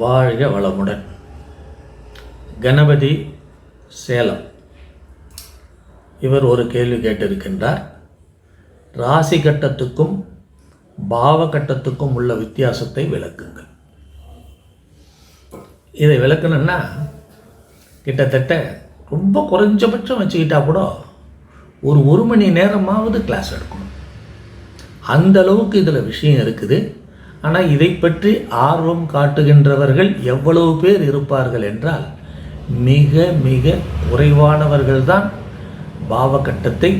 வாழ்க வளமுடன். கணபதி சேலம். இவர் ஒரு கேள்வி கேட்டிருக்கின்றார். ராசி கட்டத்துக்கும் பாவ கட்டத்துக்கும் உள்ள வித்தியாசத்தை விளக்குங்கள். இதை விளக்கணும்னா கிட்டத்தட்ட ரொம்ப குறைஞ்சபட்சம் வச்சுக்கிட்டா கூட ஒரு ஒரு மணி நேரமாவது கிளாஸ் எடுக்கணும். அந்த அளவுக்கு இதில் விஷயம் இருக்குது. ஆனால் இதை பற்றி ஆர்வம் காட்டுகின்றவர்கள் எவ்வளவு பேர் இருப்பார்கள் என்றால் மிக மிக குறைவானவர்கள்தான் பாவகட்டத்தை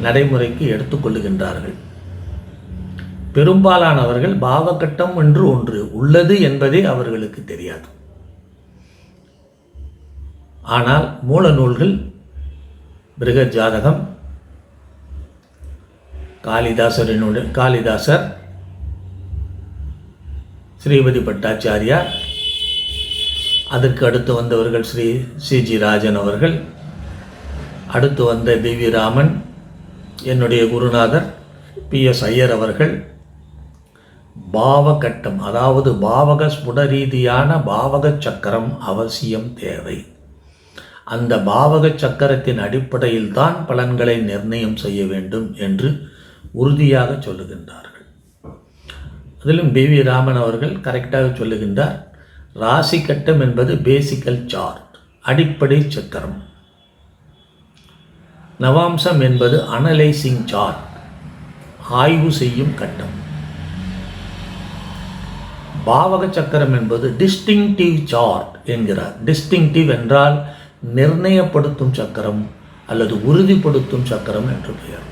நடைமுறைக்கு எடுத்துக்கொள்ளுகின்றார்கள் பெரும்பாலானவர்கள் பாவகட்டம் என்று ஒன்று உள்ளது என்பதே அவர்களுக்கு தெரியாது. ஆனால் மூல நூல்கள் மிருக ஜாதகம் காளிதாசரினுடைய காளிதாசர் ஸ்ரீமதி பட்டாச்சாரியார் அதற்கு அடுத்து வந்தவர்கள் ஸ்ரீ சிஜி ராஜன் அவர்கள் அடுத்து வந்த பி ராமன் என்னுடைய குருநாதர் பி எஸ் ஐயர் அவர்கள். பாவகட்டம் அதாவது பாவக ஸ்புட ரீதியான பாவக சக்கரம் அவசியம் தேவை. அந்த பாவக சக்கரத்தின் அடிப்படையில் தான் பலன்களை நிர்ணயம் செய்ய வேண்டும் என்று உறுதியாக சொல்லுகின்றார்கள். அதிலும் பி வி ராமன் அவர்கள் கரெக்டாக சொல்லுகின்றார் ராசி கட்டம் என்பது பேசிக்கல் சார்ட் அடிப்படை சக்கரம். நவாம்சம் என்பது அனலைசிங் சார்ட் ஆய்வு செய்யும் கட்டம். பாவக சக்கரம் என்பது டிஸ்டிங்டிவ் சார்ட் என்கிறார். டிஸ்டிங்டிவ் என்றால் நிர்ணயப்படுத்தும் சக்கரம் அல்லது உறுதிப்படுத்தும் சக்கரம் என்று பெயர்.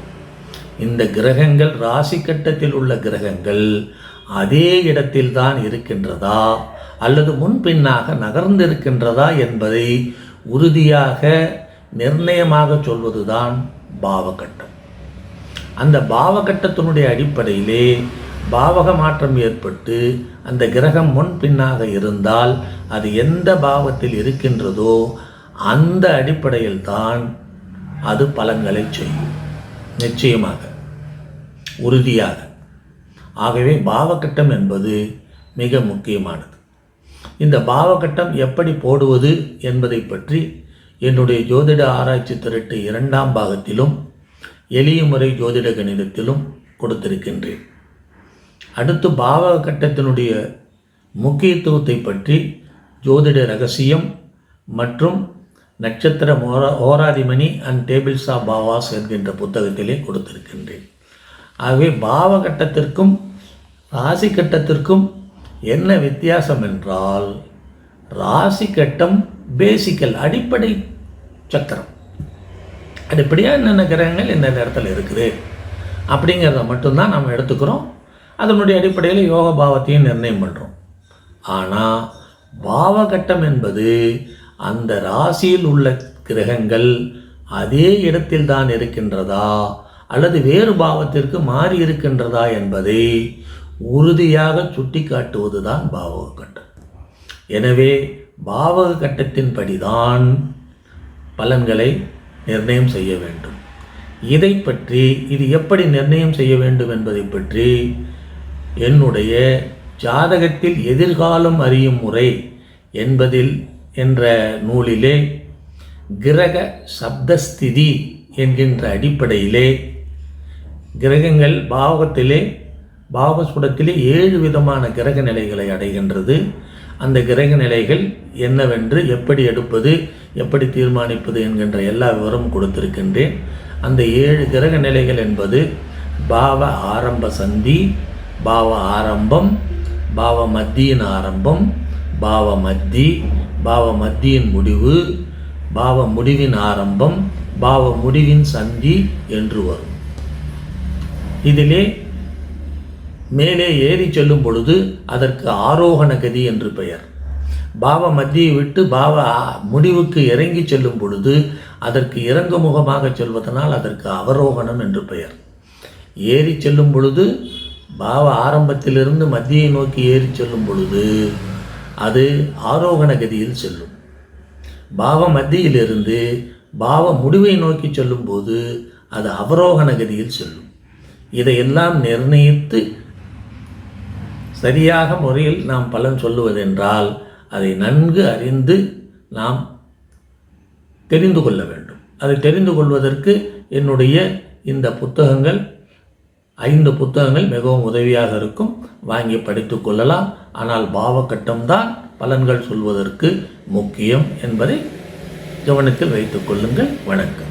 இந்த கிரகங்கள் ராசி கட்டத்தில் உள்ள கிரகங்கள் அதே இடத்தில் தான் இருக்கின்றதா? அல்லது முன்பின்னாக நகர்ந்திருக்கின்றதா என்பதை உறுதியாக நிர்ணயமாக சொல்வதுதான் பாவகட்டம். அந்த பாவகட்டத்தினுடைய அடிப்படையிலே பாவக மாற்றம் ஏற்பட்டு அந்த கிரகம் முன் பின்னாக இருந்தால் அது எந்த பாவத்தில் இருக்கின்றதோ அந்த அடிப்படையில் தான் அது பலன்களை செய்யும். நிச்சயமாக உறுதியாக. ஆகவே பாவகட்டம் என்பது மிக முக்கியமானது. இந்த பாவகட்டம் எப்படி போடுவது என்பதை பற்றி என்னுடைய ஜோதிட ஆராய்ச்சி திரட்டு இரண்டாம் பாகத்திலும் எளிய முறை ஜோதிட கணிதத்திலும் கொடுத்திருக்கின்றேன். அடுத்து பாவகட்டத்தினுடைய முக்கியத்துவத்தை பற்றி ஜோதிட ரகசியம் மற்றும் நட்சத்திர மோரா ஓராதிமணி அண்ட் டேபிள்ஸ் ஆஃப் பாவாஸ் என்கின்ற புத்தகத்திலே கொடுத்திருக்கின்றேன். ஆகவே பாவ கட்டத்திற்கும் ராசி கட்டத்திற்கும் என்ன வித்தியாசம் என்றால் ராசி கட்டம் பேசிக்கல் அடிப்படை சக்கரம். அடிப்படையாக என்னென்ன கிரகங்கள் இந்த நேரத்தில் இருக்குது? அப்படிங்கிறத மட்டும்தான் நம்ம எடுத்துக்கிறோம். அதனுடைய அடிப்படையில் யோக பாவத்தையும் நிர்ணயம் பண்ணுறோம் ஆனால் பாவகட்டம் என்பது அந்த ராசியில் உள்ள கிரகங்கள் அதே இடத்தில் தான் இருக்கின்றதா? அல்லது வேறு பாவத்திற்கு மாறி இருக்கின்றதா என்பதை உறுதியாக சுட்டி தான் பாவக கட்டம். எனவே பாவக கட்டத்தின்படிதான் பலன்களை நிர்ணயம் செய்ய வேண்டும். இதை பற்றி இது எப்படி நிர்ணயம் செய்ய வேண்டும் என்பதை பற்றி என்னுடைய ஜாதகத்தில் எதிர்காலம் அறியும் முறை என்பதில் என்ற நூலிலே கிரக சப்தஸ்திதி என்கின்ற அடிப்படையிலே கிரகங்கள் பாவகத்திலே பாவஸ்புடத்திலே ஏழு விதமான கிரக நிலைகளை அடைகின்றது. அந்த கிரக நிலைகள் என்னவென்று எப்படி எடுப்பது எப்படி தீர்மானிப்பது என்கின்ற எல்லா விவரமும் கொடுத்திருக்கின்றேன். அந்த ஏழு கிரக நிலைகள் என்பது பாவ ஆரம்ப சந்தி பாவ ஆரம்பம் பாவ மத்தியின் ஆரம்பம் பாவ மத்தி பாவ மத்தியின் முடிவு பாவ முடிவின் ஆரம்பம் பாவ முடிவின் சந்தி என்று வரும். இதிலே மேலே ஏறி செல்லும் பொழுது அதற்கு ஆரோகண கதி என்று பெயர். பாவ மத்தியை விட்டு பாவ முடிவுக்கு இறங்கி செல்லும் பொழுது அதற்கு இறங்கு முகமாக செல்வதனால் அதற்கு அவரோகணம் என்று பெயர். ஏறி செல்லும் பொழுது பாவ ஆரம்பத்திலிருந்து மத்தியை நோக்கி ஏறி செல்லும் பொழுது அது ஆரோகண கதியில் செல்லும். பாவ மத்தியிலிருந்து பாவ முடிவை நோக்கி செல்லும்போது அது அவரோகண கதியில் செல்லும். இதையெல்லாம் நிர்ணயித்து சரியாக முறையில் நாம் பலன் சொல்லுவதென்றால் அதை நன்கு அறிந்து நாம் தெரிந்து கொள்ள வேண்டும். அதை தெரிந்து கொள்வதற்கு என்னுடைய இந்த புத்தகங்கள் ஐந்து புத்தகங்கள் மிகவும் உதவியாக இருக்கும். வாங்கி படித்து கொள்ளலாம். ஆனால் பாவக்கட்டம்தான் பலன்கள் சொல்வதற்கு முக்கியம் என்பதை கவனத்தில் வைத்துக் கொள்ளுங்கள். வணக்கம்.